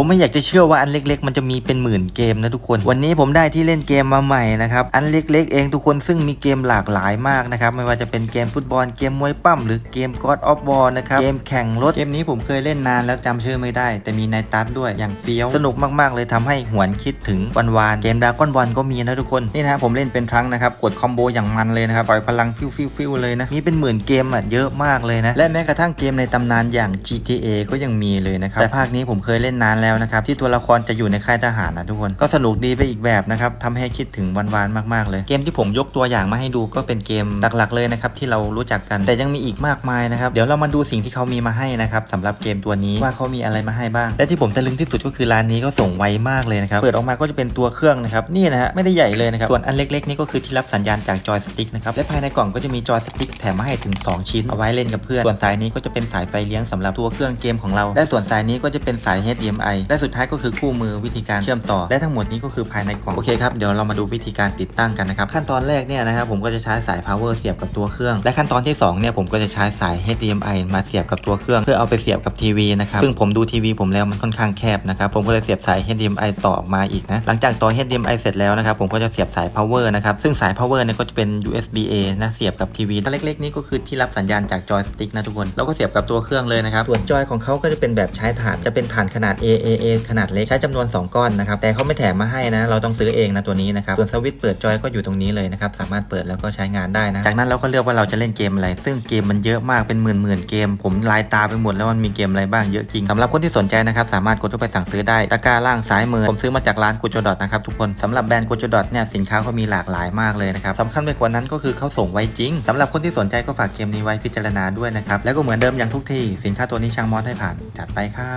ผมไม่อยากจะเชื่อว่าอันเล็ก ๆ มันจะมีเป็นหมื่นเกมนะทุกคน วันนี้ผมได้ที่เล่นเกมมาใหม่นะครับ อันเล็ก ๆ เองทุกคนซึ่งมีเกมหลากหลายมากนะครับ ไม่ว่าจะเป็นเกมฟุตบอลเกมมวยปั้มหรือเกม God of War นะครับเกมแข่งรถเกมนี้ผมเคยเล่นนานแล้วจำชื่อไม่ได้ แต่มีในตัดด้วยอย่างเฟี้ยวสนุกมากๆเลยทำให้หวนคิดถึงวันวานๆเกมดากอนบอลก็มีนะทุกคนนี่นะผมเล่นเป็นทรั้งนะครับกดคอมโบอย่างมันเลยนะครับปล่อยพลังฟิวฟิวฟิวเลยนะมีเป็นหมื่นเกมอะเยอะมากเลยนะและแม้กระทั่งเกมในตำนานอย่าง GTA ก็ยังมีเลยนะครับแต่ภาคนี้ผมเคยเล่นนานแล้วนะครับที่ตัวละครจะอยู่ในค่ายทหารนะทุกคนก็สนุกดีไปอีกแบบนะครับทำให้คิดถึงวันวานๆมากๆ เลย เกมที่ผมยกตัวอย่างมาให้ดูก็เป็นเกมหลักๆเลยนะครับที่เรารู้จักกันแต่ยังมีอีกมากมายนะครับเดี๋ยวเรามาดูสิ่งที่เขามีมาให้นะครับสำหรับเกมตัวนี้ว่าเขามีอะไรมาให้บ้าง และที่ผมตะลึงที่สุดก็คือร้านนี้ก็ส่งไวมากเลยนะครับเปิดออกมาก็จะเป็นตัวเครื่องนะครับนี่นะฮะไม่ได้ใหญ่เลยนะครับส่วนอันเล็กๆนี่ก็คือที่รับสัญญาณจากจอยสติ๊กนะครับและภายในกล่องก็จะมีจอยสติ๊กแถมมาให้ถึง 2 ชิ้นเอาไว้เล่นกับเพื่อนส่วนสายนี้ก็จะเป็นสายไฟเลี้ยงสำหรับตัวเครื่องเกมของเรา และส่วนสายนี้ก็จะเป็นสาย HDMI และสุดท้ายก็คือคู่มือวิธีการเชื่อมต่อ และทั้งหมดนี้ก็คือภายในกล่องโอเคครับเดี๋ยวเรามาดูวิธีการติดตั้งกันนะครับขั้นตอนแรกเนี่ยนะครับผมก็จะใช้สาย power เสียบกับตัวเครื่อง และขั้นตอนที่สองเนี่ยผมก็จะใช้สาย HDMI มาเสียบกับตัวเครื่อง เพื่อเอาไปเสียบกับทีวีนะครับซึ่งผมดูทีวีผมแล้วมันค่อนข้างแคบนะครับผมก็เลยเสียบสาย HDMI ต่อออกมาอีกนะหลังจากต่อ HDMI เสร็จแล้วนะครับผมก็จะเสียบสาย power นะครับซึ่งสาย power เนี่ยก็จะเป็น USB A นะเสียบกับทีวีตัวเล็กๆ นี่ก็คือที่รับสัญญาณจากจอยสติ๊กนะทุกคนแล้วก็เสียบกับตัวเครื่องเลยนะครับส่วนจอยของเขาก็จะเป็นแบบใช้ถ่านจะเป็นถ่านขนาด AAA ขนาดเล็กใช้จำนวน 2 ก้อนนะครับแต่เขาไม่แถมมาให้นะ เราต้องซื้อเองนะตัวนี้นะครับส่วนสวิตช์เปิดจอยก็อยู่ตรงนี้เลยนะครับสามารถเปิดแล้วก็ใช้งานได้นะจากนั้นเราก็เลือกว่าเราจะเล่นเกมอะไร ซึ่งเกมมันเยอะมากเป็นหมื่นๆเกม ผมลายตาไปหมดแล้วมันมีเกมอะไรบ้างเยอะจริงสำหรับคนที่สนใจนะครับสามารถกดเข้าไปสั่งซื้อได้ตะกร้าล่างซ้ายมือผมซื้อมาจากร้านกูโจดอทนะครับทุกคนสำหรับแบรนด์กูโจดอทเนี่ยสินค้าเขามีหลากหลายมากเลยนะครับสำคัญไปกว่านั้นก็คือเขาส่งไวจริงสำหรับคนที่สนใจก็ฝากเกมนี้ไว้พิจารณาด้วยนะครับแล้วก็เหมือนเดิมอย่างทุกที่สินค้าตัวนี้ช่างมอสให้ผ่านจัดไปครับ